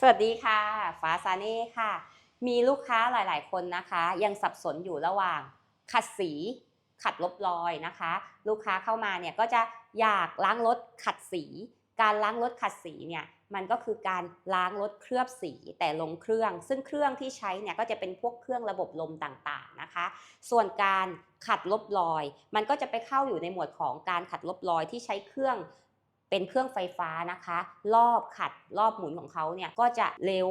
สวัสดีค่ะ ฟ้าซาเน่ค่ะ มีลูกค้าหลาย ๆ คนนะคะ ยังสับสนอยู่ระหว่าง ขัดสีขัดลบรอยนะคะ ลูกค้าเข้ามาเนี่ยก็จะอยากล้างรถขัดสี การล้างรถขัดสีเนี่ยมันก็คือการล้างรถเคลือบสีแต่ลงเครื่อง ซึ่งเครื่องที่ใช้เนี่ยก็จะเป็นพวกเครื่องระบบลมต่างๆนะคะ ส่วนการขัดลบรอย มันก็จะไปเข้าอยู่ในหมวดของการขัดลบรอยที่ใช้เครื่อง เป็นเครื่องไฟฟ้านะคะ รอบขัดรอบหมุนของเขาเนี่ยก็จะเร็ว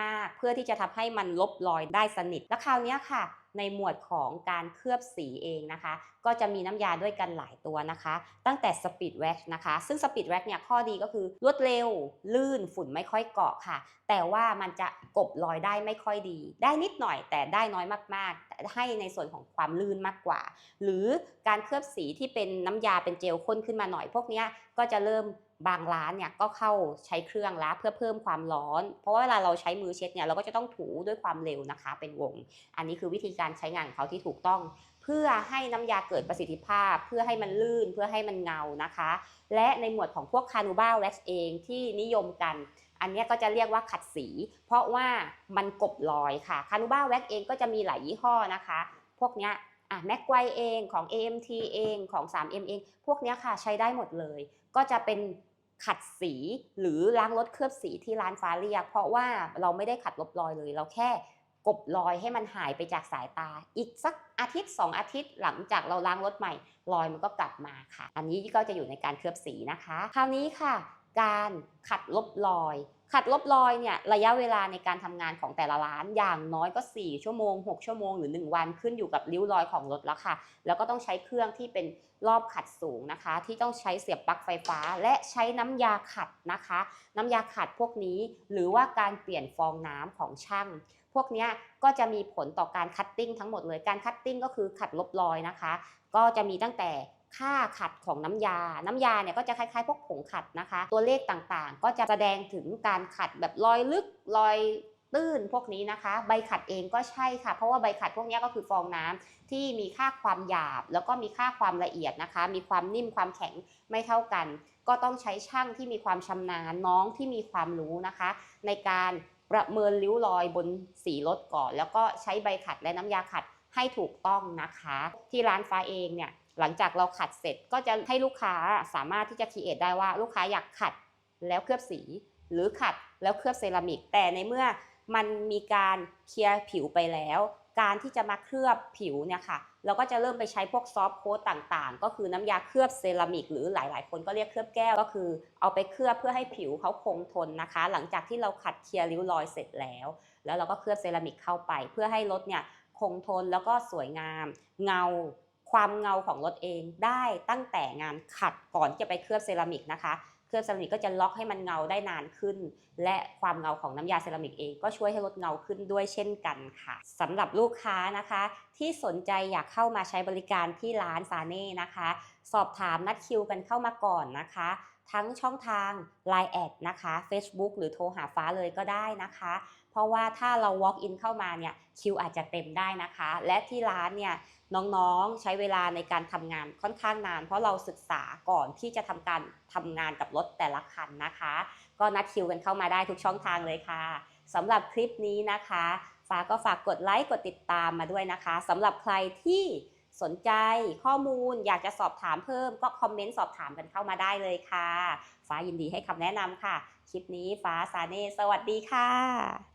มากๆ เพื่อที่จะทำให้มันลบรอยได้สนิท แล้วคราวนี้ค่ะ ในหมวดของการเคลือบสีเองนะคะ ก็จะมีน้ำยาด้วยกันหลายตัวนะคะ ตั้งแต่ Speed Wax นะคะ ซึ่ง Speed Wax เนี่ยข้อดีก็คือรวดเร็ว ลื่นฝุ่นไม่ค่อยเกาะค่ะ แต่ว่ามันจะกบรอยได้ไม่ค่อยดี ได้นิดหน่อยแต่ได้น้อยมากๆ ให้ในส่วนของความลื่นมากกว่า หรือการเคลือบสีที่เป็นน้ำยาเป็นเจลข้นขึ้นมาหน่อยพวกนี้ก็จะเริ่ม บางร้านเนี่ยก็เข้าใช้เครื่องแล้วเพื่อเพิ่มความร้อน เพราะว่าเวลาเราใช้มือเช็ดเนี่ยเราก็จะต้องถูด้วยความเร็วนะคะ เป็นวง อันนี้คือวิธีการใช้งานของเขาที่ถูกต้อง เพื่อให้น้ำยาเกิดประสิทธิภาพ เพื่อให้มันลื่นเพื่อให้มันเงานะคะ และในหมวดของพวกคานูบ้าแว็กซ์เองที่นิยมกันอันนี้ก็จะเรียกว่าขัดสี เพราะว่ามันกบรอยค่ะ คานูบ้าแว็กเองก็จะมีหลายยี่ห้อนะคะ พวกเนี้ยอะแม็กไกวเองของ AMT เองของ 3M เอง พวกเนี้ยค่ะใช้ได้หมดเลย ก็จะเป็น ขัดสีหรือล้างรถเคลือบสีที่ร้านฟ้าเรียก เพราะว่าเราไม่ได้ขัดลบรอยเลย เราแค่กบรอยให้มันหายไปจากสายตา อีกสักอาทิตย์ 2 อาทิตย์หลังจากเราล้างรถใหม่ รอยมันก็กลับมาค่ะ อันนี้ก็จะอยู่ในการเคลือบสีนะคะ คราวนี้ค่ะ การขัดลบรอย ขัดลบรอยเนี่ยระยะเวลาในการทำงานของแต่ละร้านอย่างน้อยก็ 4 ชั่วโมง 6 ชั่วโมงหรือ 1 วันขึ้นอยู่กับริ้วรอยของรถแล้วค่ะ แล้วก็ต้องใช้เครื่องที่เป็นรอบขัดสูงนะคะ ที่ต้องใช้เสียบปลั๊กไฟฟ้า และใช้น้ำยาขัดนะคะ น้ำยาขัดพวกนี้ หรือว่าการเปลี่ยนฟองน้ำของช่างพวกนี้ก็จะมีผลต่อการคัตติ้งทั้งหมดเลย การคัตติ้งก็คือขัดลบรอยนะคะ ก็จะมีตั้งแต่ ค่าขัดของน้ำยา น้ำยาเนี่ยก็จะคล้ายๆพวกผงขัดนะคะ ตัวเลขต่างๆ ก็จะแสดงถึงการขัดแบบรอยลึกรอยตื้นพวกนี้นะคะ ใบขัดเองก็ใช่ค่ะ เพราะว่าใบขัดพวกนี้ก็คือฟองน้ำที่มีค่าความหยาบ แล้วก็มีค่าความละเอียดนะคะ มีความนิ่มความแข็งไม่เท่ากัน ก็ต้องใช้ช่างที่มีความชำนาญน้องที่มีความรู้นะคะ ในการประเมินริ้วรอยบนสีรถก่อน แล้วก็ใช้ใบขัดและน้ำยาขัดให้ถูกต้องนะคะ ที่ร้านฟ้าเองเนี่ย หลังจากเราขัดเสร็จก็จะให้ลูกค้าสามารถที่จะคีเอทได้ว่าลูกค้าอยากขัดแล้วเคลือบสี หรือขัดแล้วเคลือบเซรามิก แต่ในเมื่อมันมีการเคลียร์ผิวไปแล้ว การที่จะมาเคลือบผิวเนี่ยค่ะเราก็จะเริ่มไปใช้พวกซอฟต์โค้ดต่างๆ ก็คือน้ำยาเคลือบเซรามิกหรือหลาย ๆ คนก็เรียกเคลือบแก้วก็คือ เอาไปเคลือบเพื่อให้ผิวเขาคงทนนะคะ หลังจากที่เราขัดเคลียร์ริ้วรอยเสร็จแล้ว แล้วเราก็เคลือบเซรามิกเข้าไป เพื่อให้รถเนี่ยคงทนแล้วก็สวยงาม เงา ความเงาของรถเองได้ตั้งแต่งานขัดก่อนที่จะไปเคลือบเซรามิกนะคะเคลือบเซรามิกก็จะล็อกให้มันเงาได้นานขึ้น และความเงาของน้ำยาเซรามิกเองก็ช่วยให้ลดเงาขึ้นด้วยเช่นกันค่ะสำหรับลูกค้านะคะ ที่สนใจอยากเข้ามาใช้บริการที่ร้านซาเน่นะคะ สอบถามนัดคิวกันเข้ามาก่อนนะคะ ทั้งช่องทาง Line แอดนะคะ Facebook หรือโทรหาฟ้าเลยก็ได้นะคะ เพราะว่าถ้าเรา walk in เข้ามาเนี่ยคิวอาจจะเต็มได้นะคะ และที่ร้านเนี่ยน้องๆใช้เวลาในการทำงานค่อนข้างนาน เพราะเราศึกษาก่อนที่จะทำการทำงานกับรถแต่ละคันนะคะ ก็นัดคิวกันเข้ามาได้ทุกช่องทางเลยค่ะสำหรับคลิปนี้นะคะฟ้าก็ฝากกดไลค์กดติดตามมาด้วยนะคะสำหรับใครที่สนใจข้อมูลอยากจะสอบถามเพิ่มก็คอมเมนต์สอบถามกันเข้ามาได้เลยค่ะ ฟ้ายินดีให้คำแนะนำค่ะ คลิปนี้ฟ้าซาเน่สวัสดีค่ะ